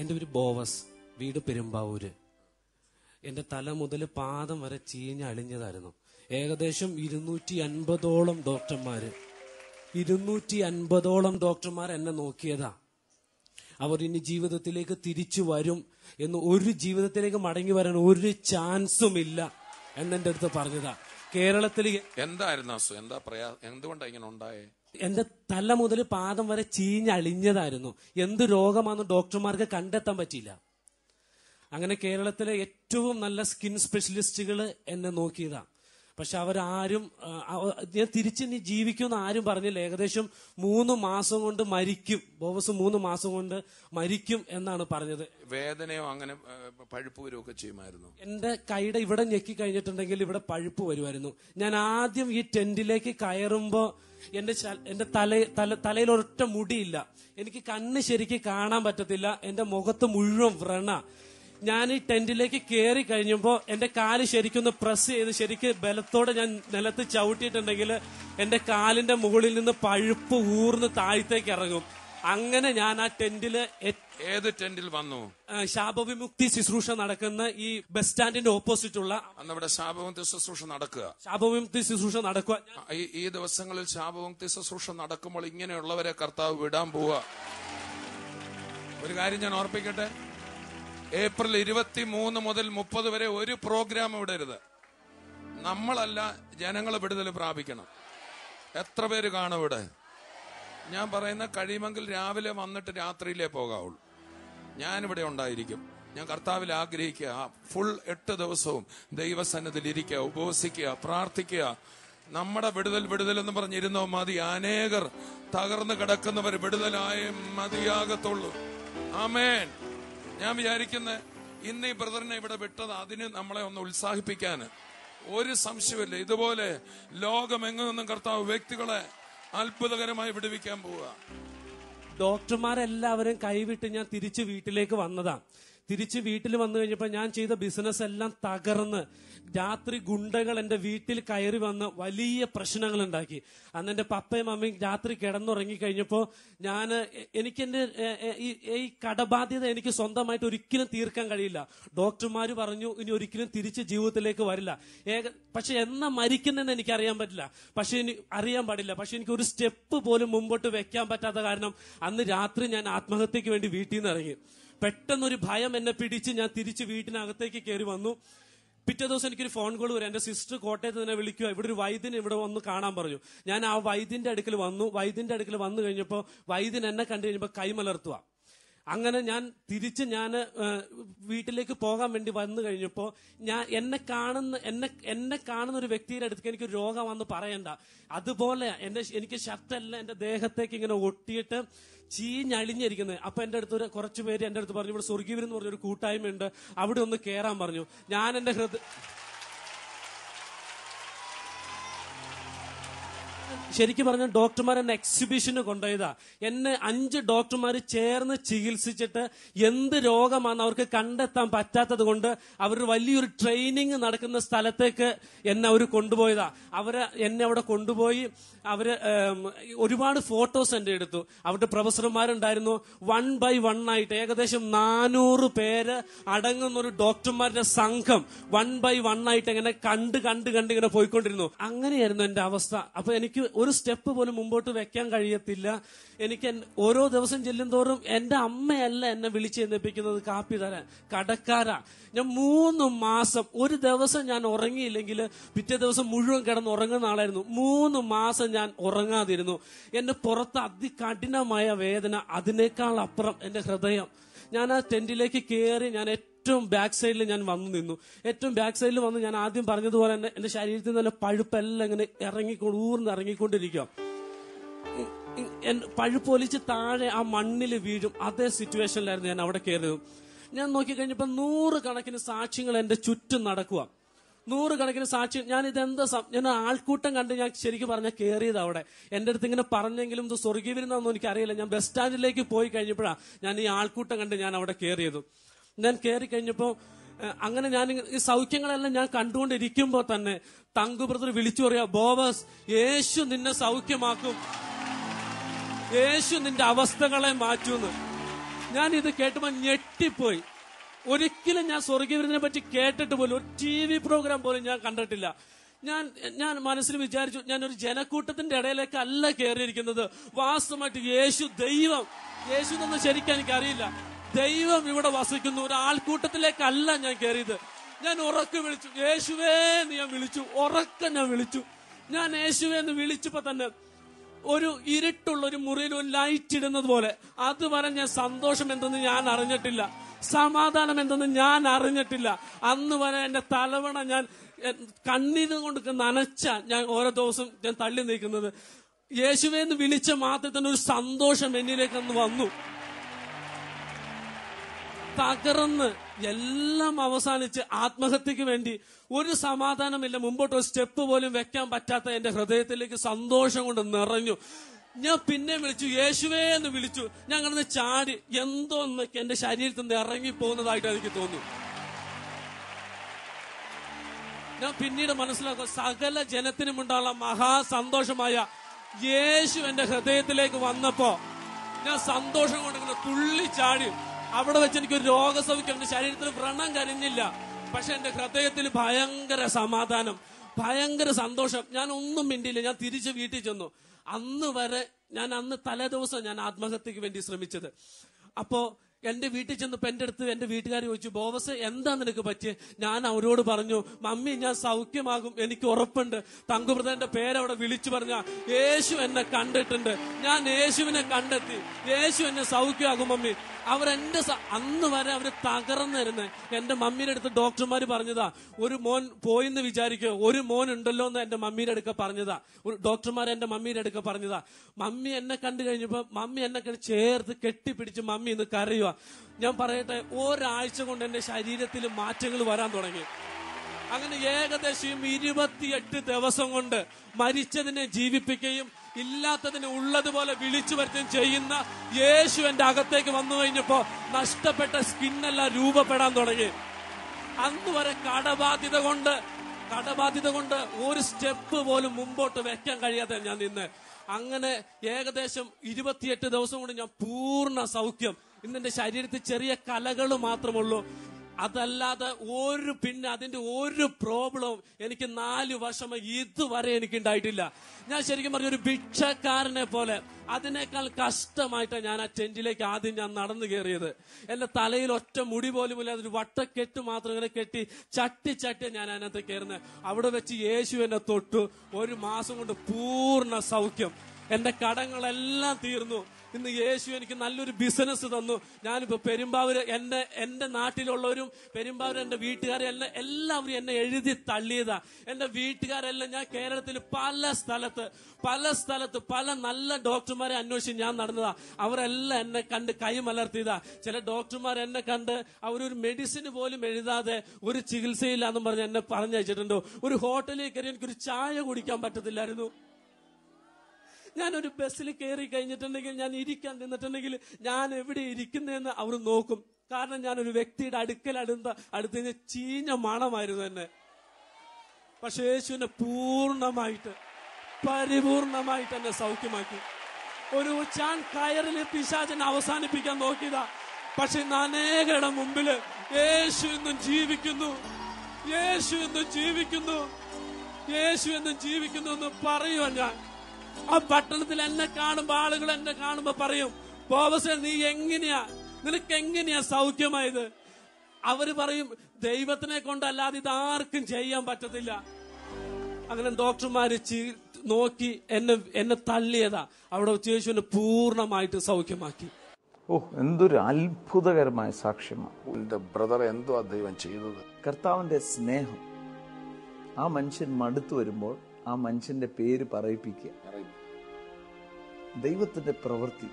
എന്റെ ഒരു ബോവസ് വീട് പെരുമ്പാവൂര്. എന്റെ തല മുതൽ പാദം വരെ ചീഞ്ഞ് അളിഞ്ഞതായിരുന്നു ഏകദേശം ഇരുന്നൂറ്റി അൻപതോളം ഡോക്ടർമാര്. ഇരുന്നൂറ്റി അൻപതോളം ഡോക്ടർമാർ എന്നെ നോക്കിയതാ. അവർ ഇനി ജീവിതത്തിലേക്ക് തിരിച്ചു വരും എന്ന് ഒരു ജീവിതത്തിലേക്ക് മടങ്ങി വരാൻ ഒരു ചാൻസും ഇല്ല എന്നെന്റെ അടുത്ത് പറഞ്ഞതാ. കേരളത്തിൽ എന്തായിരുന്നു എന്താ പറയാ എന്തുകൊണ്ടാണ് ഇങ്ങനെ ഉണ്ടായേ? എന്റെ തല മുതൽ പാദം വരെ ചീഞ്ഞളിഞ്ഞതായിരുന്നു. എന്ത് രോഗമാണെന്ന് ഡോക്ടർമാർക്ക് കണ്ടെത്താൻ പറ്റിയില്ല. അങ്ങനെ കേരളത്തിലെ ഏറ്റവും നല്ല സ്കിൻ സ്പെഷ്യലിസ്റ്റുകൾ എന്നെ നോക്കിയതാ. പക്ഷെ അവരാരും ഞാൻ തിരിച്ച് നീ ജീവിക്കുമെന്ന് ആരും പറഞ്ഞില്ല. ഏകദേശം മൂന്ന് മാസം കൊണ്ട് മരിക്കും. ബോബസ് മൂന്ന് മാസം കൊണ്ട് മരിക്കും എന്നാണ് പറഞ്ഞത്. വേദനയോ അങ്ങനെ പഴുപ്പ് വരുമോ ഒക്കെ ചെയ്യുമായിരുന്നു? എന്റെ കൈയുടെ ഇവിടെ ഞെക്കി കഴിഞ്ഞിട്ടുണ്ടെങ്കിൽ ഇവിടെ പഴുപ്പ് വരുമായിരുന്നു. ഞാൻ ആദ്യം ഈ ടെന്റിലേക്ക് കയറുമ്പോ എന്റെ എന്റെ തല തല തലയിൽ ഒരൊറ്റ മുടിയില്ല. എനിക്ക് കണ്ണ് ശരിക്ക് കാണാൻ പറ്റത്തില്ല. എന്റെ മുഖത്ത് മുഴുവൻ വ്രണ. ഞാൻ ഈ ടെന്റിലേക്ക് കയറി കഴിഞ്ഞപ്പോ എന്റെ കാൽ ശരിക്കൊന്ന് പ്രസ് ചെയ്ത് ശരിക്ക് ബലത്തോടെ ഞാൻ നിലത്ത് ചവിട്ടിയിട്ടുണ്ടെങ്കിൽ എന്റെ കാലിന്റെ മുകളിൽ നിന്ന് പഴുപ്പ് ഊർന്ന് താഴത്തേക്ക് ഇറങ്ങും. അങ്ങനെ ഞാൻ ആ ടെന്റിൽ ഏത് ടെന്റിൽ വന്നു? ശാപവിമുക്തി ശുശ്രൂഷ നടക്കുന്ന ഈ ബസ് സ്റ്റാൻഡിന്റെ ഓപ്പോസിറ്റ് ഉള്ള ശാപവിമുക്തി ശുശ്രൂഷ നടക്കുക. ശാപവിമുക്തി ശുശ്രൂഷ നടക്കുക. ഈ ഈ ദിവസങ്ങളിൽ ശാപവിമുക്തി ശുശ്രൂഷ നടക്കുമ്പോൾ ഇങ്ങനെയുള്ളവരെ കർത്താവ് വിടാൻ പോവുക. ഒരു കാര്യം ഞാൻ ഓർപ്പിക്കട്ടെ? ഏപ്രിൽ ഇരുപത്തി മൂന്ന് മുതൽ മുപ്പത് വരെ ഒരു പ്രോഗ്രാം വിടരുത് നമ്മളല്ല ജനങ്ങൾ വിടുതൽ പ്രാപിക്കണം. എത്ര പേര് കാണും ഇവിടെ? ഞാൻ പറയുന്ന കഴിയുമെങ്കിൽ രാവിലെ വന്നിട്ട് രാത്രിയിലേ പോകാവുള്ളൂ. ഞാനിവിടെ ഉണ്ടായിരിക്കും. ഞാൻ കർത്താവിൽ ആഗ്രഹിക്കുക. ഫുൾ എട്ട് ദിവസവും ദൈവസന്നതിൽ ഇരിക്കുക ഉപവസിക്കുക പ്രാർത്ഥിക്കുക. നമ്മുടെ വിടുതൽ വിടുതൽ എന്ന് പറഞ്ഞിരുന്നോ മതി. അനേകർ തകർന്നു കിടക്കുന്നവർ വിടുതലായേ മതിയാകത്തുള്ളൂ. ആമേൻ. ഞാൻ വിചാരിക്കുന്നത് ഇന്ന് ഈ ബ്രദറിനെ ഇവിടെ വിട്ടത് അതിന് നമ്മളെ ഒന്ന് ഉത്സാഹിപ്പിക്കാൻ ഒരു സംശയമില്ല ഇതുപോലെ ലോകമെങ്ങു നിന്നും കർത്താവ് വ്യക്തികളെ അത്ഭുതകരമായി വിടുവിക്കാൻ പോവുക. ഡോക്ടർമാരെല്ലാവരും കൈവിട്ട് ഞാൻ തിരിച്ച് വീട്ടിലേക്ക് വന്നതാ. തിരിച്ച് വീട്ടിൽ വന്നു കഴിഞ്ഞപ്പോൾ ഞാൻ ചെയ്ത ബിസിനസ് എല്ലാം തകർന്ന് രാത്രി ഗുണ്ടകൾ എന്റെ വീട്ടിൽ കയറി വന്ന് വലിയ പ്രശ്നങ്ങൾ ഉണ്ടാക്കി. അന്ന് എന്റെ പപ്പയും അമ്മയും രാത്രി കിടന്നുറങ്ങി കഴിഞ്ഞപ്പോൾ ഞാൻ എനിക്ക് എന്റെ എ, എ, ഈ ഈ കടബാധ്യത എനിക്ക് സ്വന്തമായിട്ട് ഒരിക്കലും തീർക്കാൻ കഴിയില്ല. ഡോക്ടർമാർ പറഞ്ഞു ഇനി ഒരിക്കലും തിരിച്ച് ജീവിതത്തിലേക്ക് വരില്ല. ഏക പക്ഷെ എന്നാ മരിക്കുന്നെന്ന് എനിക്ക് അറിയാൻ പറ്റില്ല. പക്ഷെ ഇനി അറിയാൻ പാടില്ല. പക്ഷെ എനിക്ക് ഒരു സ്റ്റെപ്പ് പോലും മുമ്പോട്ട് വെക്കാൻ പറ്റാത്ത കാരണം അന്ന് രാത്രി ഞാൻ ആത്മഹത്യക്ക് വേണ്ടി വീട്ടിൽ നിന്ന് ഇറങ്ങി. പെട്ടെന്നൊരു ഭയം എന്നെ പിടിച്ച് ഞാൻ തിരിച്ച് വീട്ടിനകത്തേക്ക് കയറി വന്നു. പിറ്റേ ദിവസം എനിക്കൊരു ഫോൺ കോൾ വരും. എന്റെ സിസ്റ്റർ കോട്ടയത്ത് തന്നെ വിളിക്കുക. ഇവിടെ ഒരു വൈദ്യൻ ഇവിടെ വന്ന് കാണാൻ പറഞ്ഞു. ഞാൻ ആ വൈദ്യന്റെ അടുക്കൽ വന്നു. വൈദ്യന്റെ അടുക്കൽ വന്നു കഴിഞ്ഞപ്പോൾ വൈദ്യൻ എന്നെ കണ്ടു കഴിഞ്ഞപ്പോൾ കൈമലർത്തുക. അങ്ങനെ ഞാൻ തിരിച്ച് ഞാൻ വീട്ടിലേക്ക് പോകാൻ വേണ്ടി വന്നു കഴിഞ്ഞപ്പോൾ ഞാൻ എന്നെ കാണുന്ന എന്നെ എന്നെ കാണുന്ന ഒരു വ്യക്തിയുടെ അടുത്ത് എനിക്ക് രോഗം വന്ന് പറയണ്ട. അതുപോലെ എന്റെ എനിക്ക് ഷർട്ടെല്ലാം എന്റെ ദേഹത്തേക്ക് ഇങ്ങനെ ഒട്ടിയിട്ട് ചീഞ്ഞളിഞ്ഞിരിക്കുന്നത് അപ്പൊ എന്റെ അടുത്ത് ഒരു കുറച്ച് പേര് എന്റെ അടുത്ത് പറഞ്ഞു ഇവിടെ സ്വർഗീവരെന്ന് പറഞ്ഞൊരു കൂട്ടായ്മയുണ്ട്. അവിടെ ഒന്ന് കയറാൻ പറഞ്ഞു. ഞാൻ എന്റെ ഹൃദയ ശരിക്കും പറഞ്ഞ ഡോക്ടർമാർ എന്നെ എക്സിബിഷന് കൊണ്ടുപോയതാ. എന്നെ അഞ്ച് ഡോക്ടർമാർ ചേർന്ന് ചികിത്സിച്ചിട്ട് എന്ത് രോഗമാണ് അവർക്ക് കണ്ടെത്താൻ പറ്റാത്തത് കൊണ്ട് അവർ വലിയൊരു ട്രെയിനിങ് നടക്കുന്ന സ്ഥലത്തേക്ക് എന്നെ അവർ കൊണ്ടുപോയതാ. അവർ എന്നെ അവിടെ കൊണ്ടുപോയി അവർ ഒരുപാട് ഫോട്ടോസ് എന്റെ എടുത്തു അവരുടെ പ്രൊഫസർമാരുണ്ടായിരുന്നു. വൺ ബൈ വൺ ആയിട്ട് ഏകദേശം നാനൂറ് പേര് അടങ്ങുന്ന ഒരു ഡോക്ടർമാരുടെ സംഘം വൺ ബൈ വൺ ആയിട്ട് ഇങ്ങനെ കണ്ട് കണ്ട് കണ്ട് ഇങ്ങനെ പോയിക്കൊണ്ടിരുന്നു. അങ്ങനെയായിരുന്നു എന്റെ അവസ്ഥ. അപ്പൊ എനിക്ക് ഒരു സ്റ്റെപ്പ് പോലും മുമ്പോട്ട് വെക്കാൻ കഴിയത്തില്ല. എനിക്ക് ഓരോ ദിവസം ചെല്ലും തോറും എന്റെ അമ്മയല്ല എന്നെ വിളിച്ച് എന്നിപ്പിക്കുന്നത് കാപ്പി തരാൻ. കടക്കാരാ. ഞാൻ മൂന്ന് മാസം ഒരു ദിവസം ഞാൻ ഉറങ്ങിയില്ലെങ്കിൽ പിറ്റേ ദിവസം മുഴുവൻ കിടന്ന് ഉറങ്ങുന്ന ആളായിരുന്നു. മൂന്ന് മാസം ഞാൻ ഉറങ്ങാതിരുന്നു. എന്റെ പുറത്ത് അതികഠിനമായ വേദന അതിനേക്കാൾ അപ്പുറം എന്റെ ഹൃദയം. ഞാൻ ആ ടെന്റിലേക്ക് കയറി ഞാൻ ഏറ്റവും ബാക്ക് സൈഡിൽ ഞാൻ വന്നു നിന്നു. ഏറ്റവും ബാക്ക് സൈഡിൽ വന്ന് ഞാൻ ആദ്യം പറഞ്ഞതുപോലെ തന്നെ എന്റെ ശരീരത്തിൽ നിന്ന് പഴുപ്പെല്ലാം ഇങ്ങനെ ഇറങ്ങിക്കൊണ്ട് ഊർന്ന് ഇറങ്ങിക്കൊണ്ടിരിക്കുക പഴുപ്പൊലിച്ച് താഴെ ആ മണ്ണിൽ വീഴും. അതേ സിറ്റുവേഷനിലായിരുന്നു ഞാൻ അവിടെ കയറിയത് ഞാൻ നോക്കി കഴിഞ്ഞപ്പോ നൂറ് കണക്കിന് സാക്ഷ്യങ്ങൾ എന്റെ ചുറ്റും നടക്കുക നൂറുകണക്കിന് സാക്ഷി ഞാൻ ഇതെന്താ ഞാൻ ആൾക്കൂട്ടം കണ്ട് ഞാൻ ശരിക്കും പറഞ്ഞ കയറിയത് അവിടെ. എന്റെ അടുത്ത് ഇങ്ങനെ പറഞ്ഞെങ്കിലും ഇത് സ്വർഗീവരുന്നൊന്നും എനിക്കറിയില്ല. ഞാൻ ബസ് സ്റ്റാൻഡിലേക്ക് പോയി കഴിഞ്ഞപ്പോഴാണ് ഞാൻ ഈ ആൾക്കൂട്ടം കണ്ട് ഞാൻ അവിടെ കയറിയത് ഞാൻ കയറി കഴിഞ്ഞപ്പോൾ അങ്ങനെ ഞാൻ ഈ സൗഖ്യങ്ങളെല്ലാം ഞാൻ കണ്ടുകൊണ്ടിരിക്കുമ്പോൾ തന്നെ തങ്കു ബ്രദർ വിളിച്ചു പറയാ ബോബസ് യേശു നിന്നെ സൗഖ്യമാക്കും. യേശു നിന്റെ അവസ്ഥകളെ മാറ്റുമെന്ന് ഞാൻ ഇത് കേട്ടപ്പോൾ ഞെട്ടിപ്പോയി. ഒരിക്കലും ഞാൻ സ്വർഗീയവരനെ പറ്റി കേട്ടിട്ട് പോലും ഒരു ടി വി പ്രോഗ്രാം പോലും ഞാൻ കണ്ടിട്ടില്ല. ഞാൻ ഞാൻ മനസ്സിൽ വിചാരിച്ചു ഞാൻ ഒരു ജനക്കൂട്ടത്തിന്റെ ഇടയിലേക്ക് അല്ല കയറിയിരിക്കുന്നത് വാസ്തവമായിട്ട് യേശു ദൈവം. യേശു എന്ന് ശരിക്കും എനിക്കറിയില്ല. ദൈവം ഇവിടെ വസിക്കുന്നു ഒരു ആൾക്കൂട്ടത്തിലേക്കല്ല ഞാൻ കയറിയത്. ഞാൻ ഉറക്കെ വിളിച്ചു യേശുവേ എന്ന് ഞാൻ വിളിച്ചു ഉറക്കെ ഞാൻ വിളിച്ചു. ഞാൻ യേശുവേ എന്ന് വിളിച്ചപ്പോ തന്നെ ഒരു ഇരുട്ടുള്ള ഒരു മുറിയിൽ ഒരു ലൈറ്റ് ഇടുന്നത് പോലെ അതുവരെ ഞാൻ സന്തോഷം എന്തെന്ന് ഞാൻ അറിഞ്ഞിട്ടില്ല സമാധാനം എന്തെന്ന് ഞാൻ അറിഞ്ഞിട്ടില്ല. അന്ന് വരെ എന്റെ തലവണ ഞാൻ കണ്ണീര് കൊണ്ട് നനച്ച ഞാൻ ഓരോ ദിവസം ഞാൻ തള്ളി നീക്കുന്നത് യേശുവേ എന്ന് വിളിച്ച മാത്രത്തിന് ഒരു സന്തോഷം എന്നിലേക്ക് അന്ന് വന്നു. തകർന്ന് എല്ലാം അവസാനിച്ച് ആത്മഹത്യക്ക് വേണ്ടി ഒരു സമാധാനമില്ല. മുമ്പോട്ട് ഒരു സ്റ്റെപ്പ് പോലും വെക്കാൻ പറ്റാത്ത എന്റെ ഹൃദയത്തിലേക്ക് സന്തോഷം കൊണ്ട് നിറഞ്ഞു. ഞാൻ പിന്നെ വിളിച്ചു യേശുവേ എന്ന് വിളിച്ചു. ഞാൻ കിടന്ന് ചാടി എന്തോ എന്നൊക്കെ എന്റെ ശരീരത്തിൽ നിന്ന് ഇറങ്ങി പോകുന്നതായിട്ട് എനിക്ക് തോന്നി ഞാൻ പിന്നീട് മനസ്സിലാക്കും സകല ജനത്തിനും ഉണ്ടാകുന്ന മഹാസന്തോഷമായ യേശു എന്റെ ഹൃദയത്തിലേക്ക് വന്നപ്പോ ഞാൻ സന്തോഷം കൊണ്ടിങ്ങനെ തുള്ളി ചാടി അവിടെ വെച്ച് എനിക്ക് ഒരു രോഗസൗഖ്യം എന്റെ ശരീരത്തിൽ വ്രണം കരിഞ്ഞില്ല. പക്ഷെ എന്റെ ഹൃദയത്തിൽ ഭയങ്കര സമാധാനം ഭയങ്കര സന്തോഷം. ഞാൻ ഒന്നും മിണ്ടിയില്ല. ഞാൻ തിരിച്ച് വീട്ടിൽ ചെന്നു. അന്ന് വരെ ഞാൻ അന്ന് തലേദിവസം ഞാൻ ആത്മഹത്യക്ക് വേണ്ടി ശ്രമിച്ചത്. അപ്പോ എന്റെ വീട്ടിൽ ചെന്നപ്പോ എന്റെ അടുത്ത് എന്റെ വീട്ടുകാർ ചോദിച്ചു ബോവസ് എന്താ നിനക്ക് പറ്റിയത് ഞാൻ അവരോട് പറഞ്ഞു മമ്മി ഞാൻ സൗഖ്യമാകും എനിക്ക് ഉറപ്പുണ്ട്. തങ്കുബ്രതന്റെ പേരവിടെ വിളിച്ചു പറഞ്ഞ യേശു എന്നെ കണ്ടിട്ടുണ്ട്. ഞാൻ യേശുവിനെ കണ്ടെത്തി. യേശു എന്നെ സൗഖ്യമാകും മമ്മി. അവരെന്റെ അന്ന് വരെ അവർ തകർന്നിരുന്നെ. എന്റെ മമ്മീടെ അടുത്ത് ഡോക്ടർമാര് പറഞ്ഞതാ ഒരു മോൻ പോയിന്ന് വിചാരിക്കോ ഒരു മോൻ ഉണ്ടല്ലോ എന്ന് എന്റെ മമ്മീടെ അടുക്ക പറഞ്ഞതാ. ഡോക്ടർമാർ എന്റെ മമ്മീടെ അടുക്ക പറഞ്ഞതാ. മമ്മി എന്നെ കണ്ടു കഴിഞ്ഞപ്പോ മമ്മി എന്നെ ചേർത്ത് കെട്ടിപ്പിടിച്ച് മമ്മി ഇന്ന് കരയുക ഞാൻ പറയട്ടെ ഒരാഴ്ച കൊണ്ട് എന്റെ ശരീരത്തിൽ മാറ്റങ്ങൾ വരാൻ തുടങ്ങി. അങ്ങനെ ഏകദേശം ഇരുപത്തിയെട്ട് ദിവസം കൊണ്ട് മരിച്ചതിനെ ജീവിപ്പിക്കുകയും ഇല്ലാത്തതിനെ ഉള്ളതുപോലെ വിളിച്ചു വരുത്തുകയും ചെയ്യുന്ന യേശു എന്റെ അകത്തേക്ക് വന്നു കഴിഞ്ഞപ്പോ നഷ്ടപ്പെട്ട സ്കിന്നെല്ലാം രൂപപ്പെടാൻ തുടങ്ങി. അന്ന് വരെ കടബാധ്യത കൊണ്ട് കടബാധ്യത കൊണ്ട് ഒരു സ്റ്റെപ്പ് പോലും മുമ്പോട്ട് വെക്കാൻ കഴിയാതെ ഞാൻ നിന്ന്. അങ്ങനെ ഏകദേശം ഇരുപത്തിയെട്ട് ദിവസം കൊണ്ട് ഞാൻ പൂർണ സൗഖ്യം ഇന്ന് എന്റെ ശരീരത്തിൽ ചെറിയ കലകൾ മാത്രമുള്ളൂ. അതല്ലാതെ ഒരു പിന്നെ അതിന്റെ ഒരു പ്രോബ്ലവും എനിക്ക് നാല് വർഷം ഇതുവരെ എനിക്ക് ഉണ്ടായിട്ടില്ല. ഞാൻ ശരിക്കും പറഞ്ഞ ഒരു ഭിക്ഷക്കാരനെ പോലെ. അതിനേക്കാൾ കഷ്ടമായിട്ടാണ് ഞാൻ ആ ടെന്റിലേക്ക് ആദ്യം ഞാൻ നടന്നു കയറിയത്. എന്റെ തലയിൽ ഒറ്റ മുടി പോലും ഇല്ലാതെ ഒരു വട്ടക്കെട്ട് മാത്രം ഇങ്ങനെ കെട്ടി ചട്ടി ചട്ടി ഞാൻ അതിനകത്ത് കയറുന്നത് അവിടെ വെച്ച് യേശു എന്നെ തൊട്ടു. ഒരു മാസം കൊണ്ട് പൂർണ സൗഖ്യം. എന്റെ കടങ്ങളെല്ലാം തീർന്നു. ഇന്ന് യേശു എനിക്ക് നല്ലൊരു ബിസിനസ് തന്നു. ഞാനിപ്പോ പെരുമ്പാവൂര് എന്റെ എന്റെ നാട്ടിലുള്ളവരും പെരുമ്പാവൂർ എന്റെ വീട്ടുകാരെല്ലാം എല്ലാവരും എന്നെ എഴുതി തള്ളിയതാ. എന്റെ വീട്ടുകാരെല്ലാം ഞാൻ കേരളത്തിൽ പല സ്ഥലത്ത് പല സ്ഥലത്ത് പല നല്ല ഡോക്ടർമാരെ അന്വേഷിച്ച് ഞാൻ നടന്നതാ. അവരെല്ലാം എന്നെ കണ്ട് കൈമലർത്തിയതാ ചില ഡോക്ടർമാർ എന്നെ കണ്ട് അവരൊരു മെഡിസിന് പോലും എഴുതാതെ ഒരു ചികിത്സയില്ലാന്നും പറഞ്ഞ് എന്നെ പറഞ്ഞയച്ചിട്ടുണ്ടോ. ഒരു ഹോട്ടലിൽ കയറി എനിക്കൊരു ചായ കുടിക്കാൻ പറ്റത്തില്ലായിരുന്നു. ഞാനൊരു ബസ്സിൽ കയറി കഴിഞ്ഞിട്ടുണ്ടെങ്കിൽ ഞാൻ ഇരിക്കാൻ നിന്നിട്ടുണ്ടെങ്കിൽ ഞാൻ എവിടെ ഇരിക്കുന്നതെന്ന് അവർ നോക്കും. കാരണം ഞാൻ ഒരു വ്യക്തിയുടെ അടുക്കൽ അടുത്ത അടുത്ത് ചീഞ്ഞ മണമായിരുന്നു തന്നെ പക്ഷെ യേശുവിനെ പൂർണമായിട്ട് പരിപൂർണമായിട്ട് എന്നെ സൗഖ്യമാക്കി. ഒരു ചാൻ കയറിൽ പിശാചനെ അവസാനിപ്പിക്കാൻ നോക്കിയതാ. പക്ഷെ ഇന്ന് അനേകരുടെ മുമ്പിൽ യേശു ഇന്നും ജീവിക്കുന്നു. യേശു ഇന്നും ജീവിക്കുന്നു. യേശു എന്നും ജീവിക്കുന്നു എന്ന് പറയുവാൻ ഞാൻ ആ പട്ടണത്തിൽ എന്നെ കാണുമ്പോ ആളുകൾ എന്നെ കാണുമ്പോ പറയും ബോബസേ നീ എങ്ങനെയാ? നിനക്ക് എങ്ങനെയാ സൗഖ്യമായത്? അവർ പറയും ദൈവത്തിനെ കൊണ്ടല്ലാതെ ഇത് ആർക്കും ചെയ്യാൻ പറ്റത്തില്ല. അങ്ങനെ ഡോക്ടർമാര് നോക്കി എന്നെ എന്നെ തള്ളിയതാ. അവിടെ യേശുവിനെ പൂർണമായിട്ട് സൗഖ്യമാക്കി. ഓ എന്തൊരു അത്ഭുതകരമായ സാക്ഷ്യമാണ് ബ്രദർ എന്തോ ദൈവം ചെയ്തത് കർത്താവിന്റെ സ്നേഹം ആ മനുഷ്യൻ മടുത്തു വരുമ്പോൾ ആ മനുഷ്യന്റെ പേര് പറയിപ്പിക്കുക. ദൈവത്തിന്റെ പ്രവൃത്തി